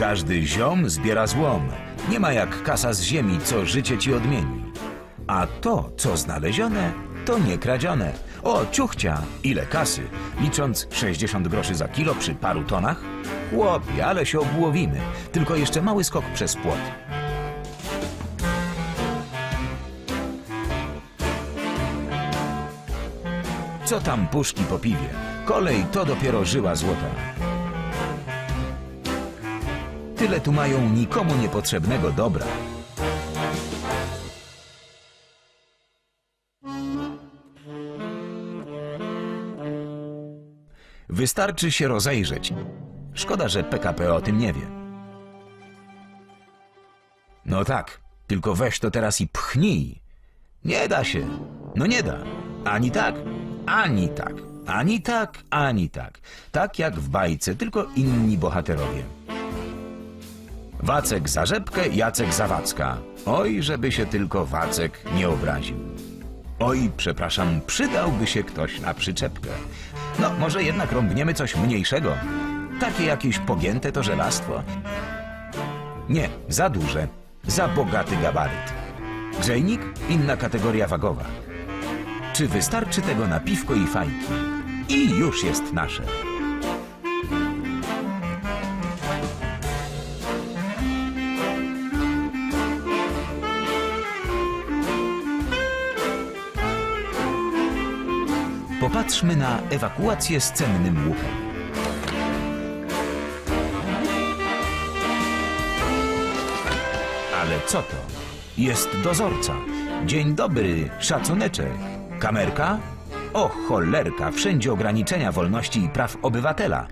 Każdy ziom zbiera złom. Nie ma jak kasa z ziemi, co życie ci odmieni. A to, co znalezione, to nie kradzione. O, ciuchcia, ile kasy? Licząc 60 groszy za kilo przy paru tonach? Chłopie, ale się obłowimy. Tylko jeszcze mały skok przez płot. Co tam puszki po piwie? Kolej to dopiero żyła złota. Tyle tu mają nikomu niepotrzebnego dobra. Wystarczy się rozejrzeć. Szkoda, że PKP o tym nie wie. No tak, tylko weź to teraz i pchnij. Nie da się. No nie da. Ani tak, ani tak. Ani tak, ani tak. Tak jak w bajce, tylko inni bohaterowie. Wacek za rzepkę, Jacek za Wacka. Oj, żeby się tylko Wacek nie obraził. Oj, przepraszam, przydałby się ktoś na przyczepkę. No, może jednak rąbniemy coś mniejszego. Takie jakieś pogięte to żelastwo. Nie, za duże, za bogaty gabaryt. Grzejnik? Inna kategoria wagowa. Czy wystarczy tego na piwko i fajki? I już jest nasze. Popatrzmy na ewakuację z cennym łukiem. Ale co to? Jest dozorca. Dzień dobry, szacuneczek. Kamerka? O cholerka, wszędzie ograniczenia wolności i praw obywatela.